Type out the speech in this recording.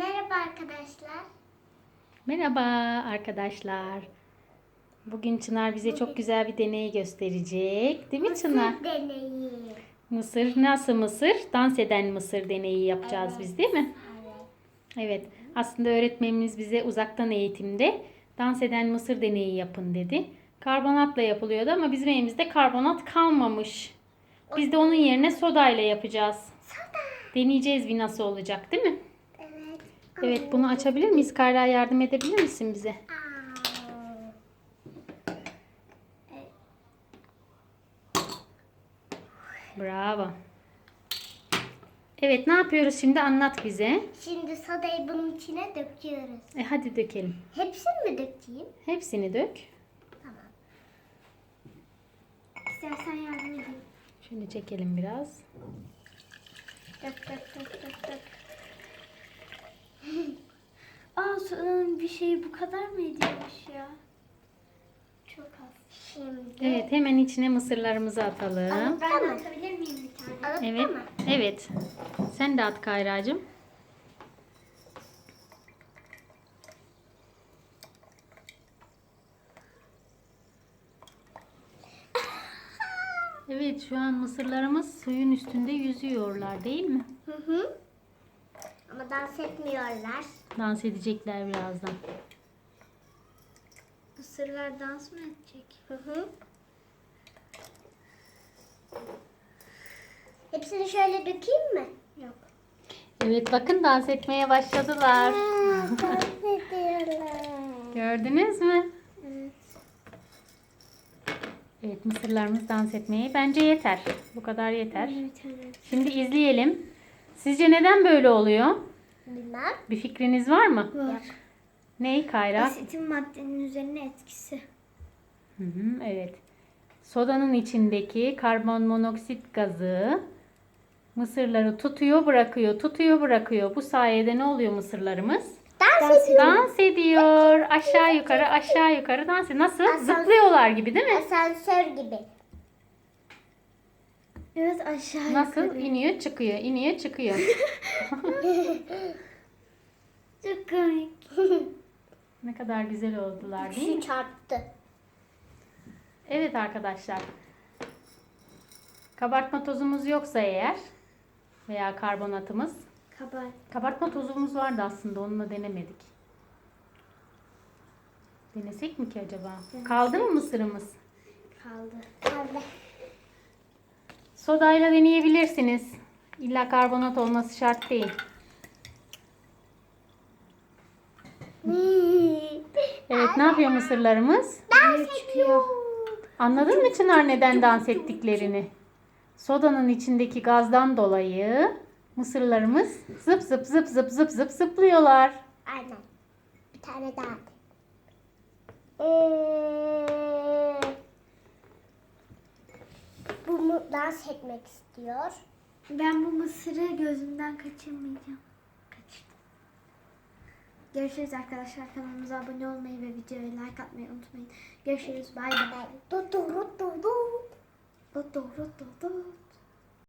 Merhaba arkadaşlar. Merhaba arkadaşlar. Bugün Çınar bize çok güzel bir deney gösterecek. Değil mi Çınar? Mısır deneyi. Mısır nasıl mısır? Dans eden mısır deneyi yapacağız Evet. biz değil mi? Evet. Evet. Aslında öğretmenimiz bize uzaktan eğitimde dans eden mısır deneyi yapın dedi. Karbonatla yapılıyordu ama bizim elimizde karbonat kalmamış. Biz de onun yerine sodayla yapacağız. Deneyeceğiz bir nasıl olacak değil mi? Evet. Bunu açabilir miyiz? Kayra yardım edebilir misin bize? Bravo. Evet ne yapıyoruz şimdi anlat bize. Şimdi sodayı bunun içine döküyoruz. E hadi dökelim. Hepsini mi dökeyim? Hepsini dök. Tamam. İstersen yardım edeyim. Şöyle çekelim biraz. Dök dök dök dök dök. Aa bir şeyi bu kadar mı ediyormuş ya? Çok az. Şimdi. Evet hemen içine mısırlarımızı atalım. Ben de atabilir miyim bir tane? Alıp Evet. mı? Evet. Sen de at Kayra'cığım. Evet şu an mısırlarımız suyun üstünde yüzüyorlar değil mi? Hı hı. Ama dans etmiyorlar. Dans edecekler birazdan. Mısırlar dans mı edecek? Hı hı. Hepsini şöyle dökeyim mi? Yok. Evet bakın dans etmeye başladılar. dans ediyorlar. Gördünüz mü? Evet. Evet mısırlarımız dans etmeye bence yeter. Bu kadar yeter. Evet, evet. Şimdi izleyelim. Sizce neden böyle oluyor? Bilmem. Bir fikriniz var mı? Yok. Ney Kayra? Asitin maddenin üzerine etkisi. Hı hı, evet. Sodanın içindeki karbon monoksit gazı mısırları tutuyor bırakıyor, tutuyor bırakıyor. Bu sayede ne oluyor mısırlarımız? Dans, ediyor. Dans ediyor. Aşağı yukarı aşağı yukarı dans ediyor. Nasıl? Asansör. Zıplıyorlar gibi değil mi? Asansör gibi. Evet aşağı Nasıl? İniyor çıkıyor, iniyor çıkıyor. Çok komik. ne kadar güzel oldular değil mi? Şu çarptı. Evet arkadaşlar. Kabartma tozumuz yoksa eğer veya karbonatımız. Kabar. Kabartma tozumuz vardı aslında onunla denemedik. Denesek mi ki acaba? Kaldı mı mısırımız? Kaldı. Kaldı. Sodayla deneyebilirsiniz. İlla karbonat olması şart değil. Evet ne yapıyor mısırlarımız? Dans ediyor. Anladın mı Çınar neden dans ettiklerini? Sodanın içindeki gazdan dolayı mısırlarımız zıp zıp zıp zıp zıp zıp zıplıyorlar. Aynen. Bir tane daha. Ee, bu mu dans etmek istiyor. Ben bu mısırı gözümden kaçırmayacağım. Kaçırdım. Görüşürüz arkadaşlar. Kanalımıza abone olmayı ve videoya like atmayı unutmayın. Görüşürüz. Bay bay.